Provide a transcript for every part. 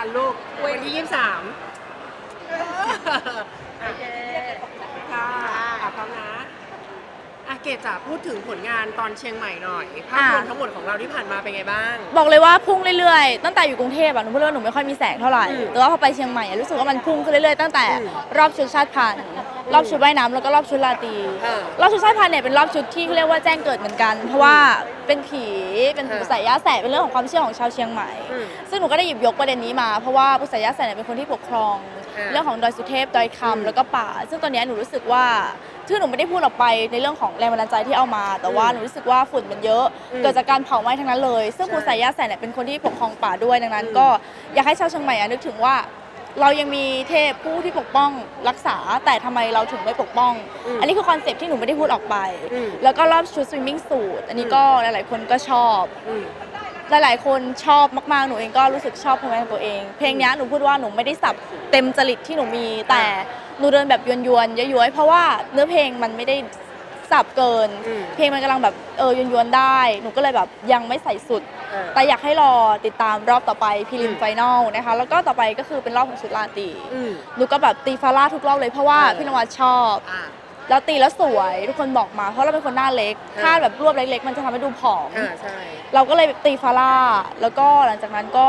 กันลูกวันที่ยี่สิบสามโอเคค่ะอะพร้อมนะอะเกดจ๋าพูดถึงผลงานตอนเชียงใหม่หน่อยภาพรวมอะ ทั้งหมดของเราที่ผ่านมาเป็นไงบ้าง บอกเลยว่าพุ่งเรื่อยๆ ตั้งแต่อยู่กรุงเทพอะหนูพูดเลยว่าหนูไม่ค่อยมีแสงเท่าไหร่ อืมแต่ว่าพอไปเชียงใหม่อะรู้สึกว่ามันพุ่งขึ้นเรื่อยๆ ตั้งแต่อืม รอบชุดชาติพันธุ์ รอบชุดว่ายน้ำแล้วก็รอบชุดราตรีเออรอบชุดชาติพันธุ์เนี่ยเป็นรอบชุดที่เขาเรียกว่าแจ้งเกิดเหมือนกัน เพราะว่าเป็นผีเป็นเออปุษยาแสะเป็นเรื่องของความเชื่อของชาวเชียงใหม่ อืม ซึ่งหนูก็ได้หยิบยกประเด็นนี้มาเพราะว่าปุษยาแสะเนี่ยเป็นคนที่ปกครอง อ่าเรื่องของดอยสุเทพดอยอืมคำแล้วก็ป่า ซึ่งตอนเนี้ยหนูรู้สึกว่าที่หนูไม่ได้พูดออกไปในเรื่องของแรงบันดาลใจที่เอามา แต่ว่าหนูรู้สึกว่าฝุ่นมันเยอะ อืมเกิดจากการเผาไหม้ทั้งนั้นเลย ซึ่งใช่ปุษยาแสะเนี่ยเป็นคนที่ปกครองป่าด้วยดังนั้นอืมก็อยากให้ชาวเชียงใหม่อะนึกถึงว่า เรายังมีเทพผู้ที่ปกป้องรักษาแต่ทำไมเราถึงไม่ปกป้อง อืมอันนี้คือคอนเซ็ปต์ที่หนูไม่ได้พูดออกไป อืม แล้วก็รอบชุดสวิมมิ่งสูทอันนี้ก็หลายๆ คนก็ชอบ อืม หลายๆ คนชอบมากๆ หนูเองก็รู้สึกชอบเพลงของตัวเอง เพลงเนี้ยหนูพูดว่าหนูไม่ได้สับเต็มจริตที่หนูมี แต่หนูเดินแบบยวนๆย้อยๆเพราะว่าเนื้อเพลงมันไม่ได้สับเกิน อืม เพลงมันกำลังแบบเออยวนๆได้ หนูก็เลยแบบยังไม่ใส่สุดเออ แต่อยากให้รอติดตามรอบต่อไปพ r ลิอืมมไฟนอลนะคะ แล้วก็ต่อไปก็คือเป็นรอบของชุดราตรีอืมหนูก็แบบตีฟาร่าทุกรอบเลยเพราะว่าเออพี่นวัดชอบอะแล้วตีแล้วสวยทุกคนบอกมาเพราะเราเป็นคนหน้าเล็กเออถ้าแบบรวบเล็กๆ มันจะทำให้ดูผอมอ่าใช่เราก็เลยตีฟาร่าแล้วก็หลังจากนั้นก็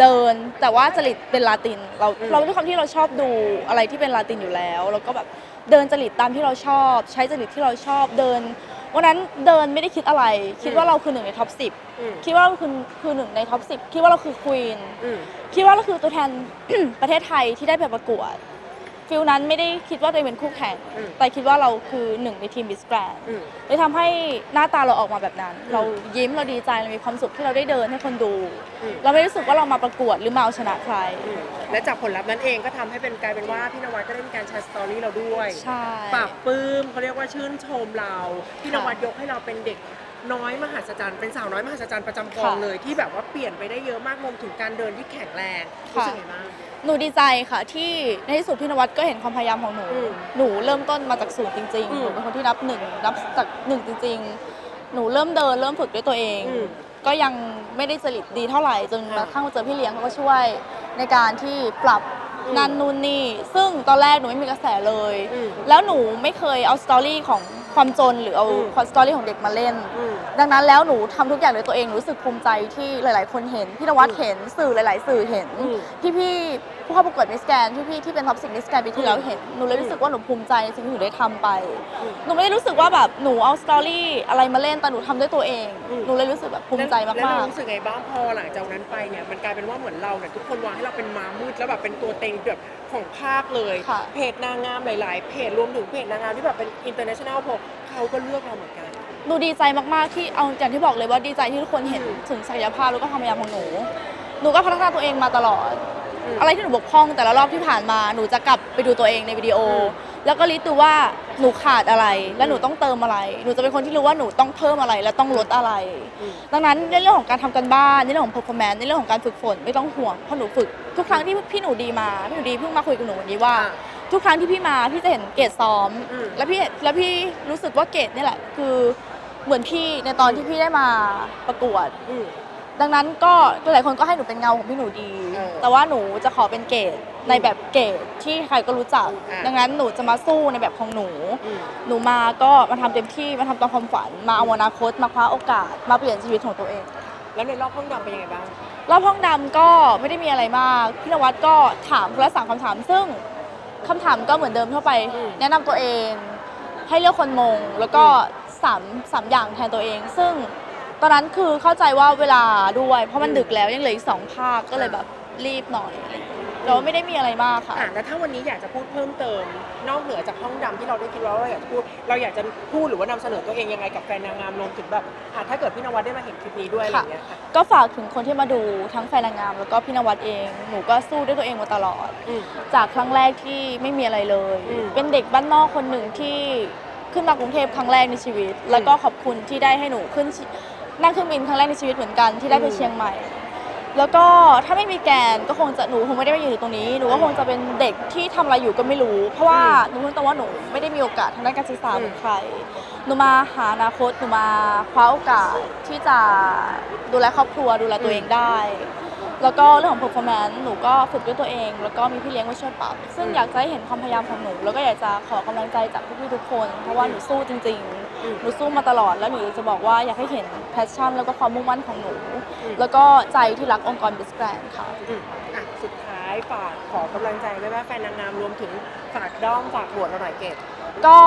เดินแต่ว่าจริตเป็นลาติน เราอืมเราด้วยความที่เราชอบดูอะไรที่เป็นลาตินอยู่แล้ว แล้วก็แบบเดินจริตตามที่เราชอบ ใช้จริตที่เราชอบเดิน วันนั้นเดินไม่ได้คิดอะไร คิดว่าเราคือหนึ่งในท็อปสิบอืมคิดว่าเราคือคือหนึ่งในท็อปสิบคิดว่าเราคือควีนอืมคิดว่าเราคือตัวแทน ประเทศไทยที่ได้ไปประกวด ฟิลนั้นไม่ได้คิดว่าตัวเองเป็นคู่แข่ง อืมแต่คิดว่าเราคือหนึ่งในทีมบิสแกรนอืม เลยทำให้หน้าตาเราออกมาแบบนั้นอืมเรายิ้มเราดีใจเรามีความสุขที่เราได้เดินให้คนดูอืมเราไม่รู้สึกว่าเรามาประกวดหรือมาเอาชนะใคร อืมและจากผลลัพธ์นั้นเองก็ทำให้เป็นกลายเป็นว่าพี่นวัดก็ได้มีการแชร์สตอรี่เราด้วยใช่ ปรับปลื้มเขาเรียกว่าชื่นชมเรา พี่นค่ะวัดยกให้เราเป็นเด็ก น้อยมหัศจรรย์เป็นสาวน้อยมหัศจรรย์ประจำกองค่ะ เลยที่แบบว่าเปลี่ยนไปได้เยอะมากรวมถึงการเดินที่แข็งแรงรู้ค่ะสึกไงบ้าง หนูดีใจค่ะที่ในที่สุดพี่นวัดก็เห็นความพยายามของหนู อืมหนูเริ่มต้นมาจากศูนย์จริงอืมๆหนูเป็นคนที่นับหนึ่งนับจากหนึ่งจริง ๆ หนูเริ่มเดินเริ่มฝึกด้วยตัวเอง อืมก็ยังไม่ได้จริตดีเท่าไหร่จนค่ะกระทั่งมาเจอพี่เลี้ยงเขาก็ช่วยในการที่ปรับอืมนั่นนู่นนี่ซึ่งตอนแรกหนูไม่มีกระแสเลย อืมแล้วหนูไม่เคยเอาสตอรี่ของ ความจนหรือเอาอืมความสตอรี่ของเด็กมาเล่นอืมดังนั้นแล้วหนูทำทุกอย่างด้วยตัวเองหนูรู้สึกภูมิใจที่หลาย ๆ คนเห็นพี่นวัดอืมเห็นสื่อหลาย ๆ สื่อเห็นอืมพี่ๆผู้เข้าประกวดมิสแกนพี่ๆที่เป็นท็อปสิกมิสแกนปีที่แล้วเห็นหนูเลยรู้สึกว่าหนูภูมิใจในสิ่งที่หนูได้ทำไปอืมหนูไม่ได้รู้สึกว่าแบบหนูเอาสตอรี่อะไรมาเล่นแต่หนูทำด้วยตัวเองอืมหนูเลยรู้สึกแบบภูมิใจแล้วมาเรากรู้สึกไงบ้างพอหลังจากนั้นไปเนี่ยมันกลายเป็นว่าเหมือนเราเนี่ยทุกคนวางให้เราเป็นม้ามืดแล้วแบบเป็นตัวเต็งแบบของภาคเลยค่ะเพจนางงามหลาย ๆ เพจรวมถึงเพจนางงามที่แบบเป็น international พอเขาก็เลือกเราเหมือนกันๆหนูดีใจมากๆที่เอาอย่างที่บอกเลยว่าดีใจที่ทุกคนเห็นอืมถึงศักยภาพแล้วก็ความพยายามของหนู หนูก็พัฒนาตัวเองมาตลอดมอะไรที่หนูบกพร่องแต่ละรอบที่ผ่านมาหนูจะกลับไปดูตัวเองในวิดีโอ อืม แล้วก็ลิสต์ดูว่าหนูขาดอะไร และหนูต้องเติมอะไร หนูจะเป็นคนที่รู้ว่าหนูต้องเพิ่มอะไร และต้องลดอะไร อืม ดังนั้นในเรื่องของการทำกันบ้านในเรื่องของ performance ในเรื่องของการฝึกฝนไม่ต้องห่วงเพราะหนูฝึกทุกครั้งที่พี่หนูดีมาพี่หนูดีเพิ่งมาคุยกับหนูวันนี้ว่า อ่า ทุกครั้งที่พี่มาพี่จะเห็นเกรดซ้อม อืม แล้วพี่เห็นแล้วพี่รู้สึกว่าเกรดนี่แหละ คือเหมือนพี่ในตอนที่พี่ได้มาประกวด อืม ดังนั้นก็หลายคนก็ให้หนูเป็นเงาของพี่หนูดี เออแต่ว่าหนูจะขอเป็นเกรดในแบบเกรดที่ใครก็รู้จัก อ่าดังนั้นหนูจะมาสู้ในแบบของหนู อืม หนูมาก็มาทำเต็มที่มาทำตามความฝัน มาเอาอนาคตมาคว้าโอกาส มาเปลี่ยนชีวิตของตัวเอง แล้วในรอบห้องดำเป็นยังไงบ้าง รอบห้องดำก็ไม่ได้มีอะไรมากพี่นวัดก็ถามคนละสามคำถาม ซึ่ง คำถามก็เหมือนเดิมทั่วไปอืมแนะนำตัวเอง ให้เลือกคนมง แล้วก็สามสามอย่างแทนตัวเอง ซึ่งตอนนั้นคือเข้าใจว่าเวลาด้วย เพราะมันดึกแล้วยังเหลืออีกสองภาคก็เลยแบบรีบหน่อยอะไรอย่างเงี้ย แต่ว่าไม่ได้มีอะไรมากค่ะ อะแล้วถ้าวันนี้อยากจะพูดเพิ่มเติม นอกเหนือจากห้องดำที่เราได้คิดว่าเราอยากจะพูด เราอยากจะพูดหรือว่านำเสนอตัวเองยังไงกับแฟนนางงามรวมถึงแบบอะถ้าเกิดพี่นวัดได้มาเห็นคลิปนี้ด้วยอะไรอย่างเงี้ยค่ะก็ฝากถึงคนที่มาดูทั้งแฟนนางงาม แล้วก็พี่นวัดเอง หนูก็สู้ด้วยตัวเองมาตลอด อืม จากครั้งแรกที่ไม่มีอะไรเลย อืม เป็นเด็กบ้านนอกคนหนึ่งที่ขึ้นมากรุงเทพครั้งแรกในชีวิต แล้วก็ขอบคุณที่ได้ให้หนูขึ้นชินั่งเครื่องบินครั้งแรกในชีวิตเหมือนกันที่ได้ไปอืมเชียงใหม่ แล้วก็ถ้าไม่มีแกนก็คงจะหนูคงไม่ได้มาอยู่ตรงนี้หนูก็คงจะเป็นเด็กที่ทำอะไรอยู่ก็ไม่รู้ เพราะว่าหนูพูดตรงว่าหนูไม่ได้มีโอกาสทางด้านการศึกษาเหมือนใครหนูมาหาอนาคตหนูมาคว้าโอกาสที่จะดูแลครอบครัวดูแลตัวเองได้ แล้วก็เรื่องของ performance หนูก็ฝึกด้วยตัวเอง แล้วก็มีพี่เลี้ยงมาช่วยปรับ ซึ่งอืมอยากจะให้เห็นความพยายามของหนู แล้วก็อยากจะขอกำลังใจจากพี่ๆทุกคน เพราะว่าหนูสู้จริงอืมๆ หนูสู้มาตลอดแล้วหนูจะบอกว่าอยากให้เห็น passion แล้วก็ความมุ่งมั่นของหนูอืมแล้วก็ใจที่รักองค์กร Miss Grand ค่ะ อืมอะสุดท้ายฝากขอกำลังใจแม่แม่ๆแฟนนางงามรวมถึงฝากด้อมฝากบวชเราหน่อยเกด ก็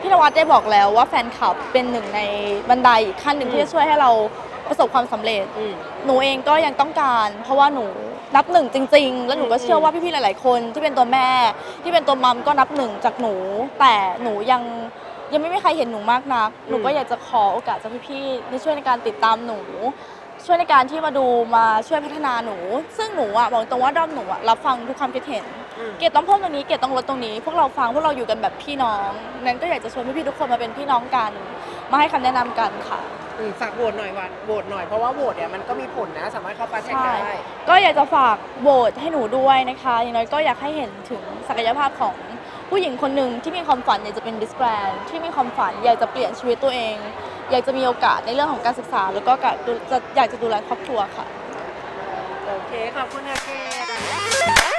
พี่นวัดได้บอกแล้วว่าแฟนคลับเป็นหนึ่งในบันไดอีกขั้นหนึ่งอืม ที่จะช่วยให้เราประสบความสำเร็จ อืม หนูเองก็ยังต้องการ เพราะว่าหนูนับหนึ่งจริง ๆ แล้วหนูก็อืม เชื่อว่าพี่ๆหลาย ๆ คนที่เป็นตัวแม่ ที่เป็นตัวมัมก็นับหนึ่งจากหนู แต่หนูยัง ยังไม่มีใครเห็นหนูมากนัก หนูก็อยากจะขอโอกาสจากพี่ๆที่ช่วยในการติดตามหนู ช่วยในการที่มาดูมาช่วยพัฒนาหนู ซึ่งหนูอะบอกตรงว่าด้อมหนูอะรับฟังทุกความคิดเห็นอืมเกดต้องเพิ่มตรงนี้เกดต้องลดตรงนี้ พวกเราฟังพวกเราอยู่กันแบบพี่น้องนั้นก็อยากจะชวนพี่ๆทุกคนมาเป็นพี่น้องกัน มาให้คำแนะนำกันค่ะอืมฝากโหวตหน่อยวันโหวตหน่อยเพราะว่าโหวตเนี่ยมันก็มีผลนะ สามารถเข้าฟาสแท็กใช่ได้ ก็อยากจะฝากโหวตให้หนูด้วยนะคะอย่างน้อยก็อยากให้เห็นถึงศักยภาพของ ผู้หญิงคนหนึ่งที่มีความฝันอยากจะเป็นดิสแกรนที่มีความฝันอยากจะเปลี่ยนชีวิตตัวเอง อยากจะมีโอกาสในเรื่องของการศึกษา แล้วก็การดูจะอยากจะดูแลครอบครัวค่ะ โอเค ขอบคุณนะเก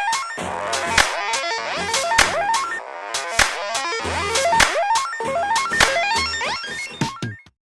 ด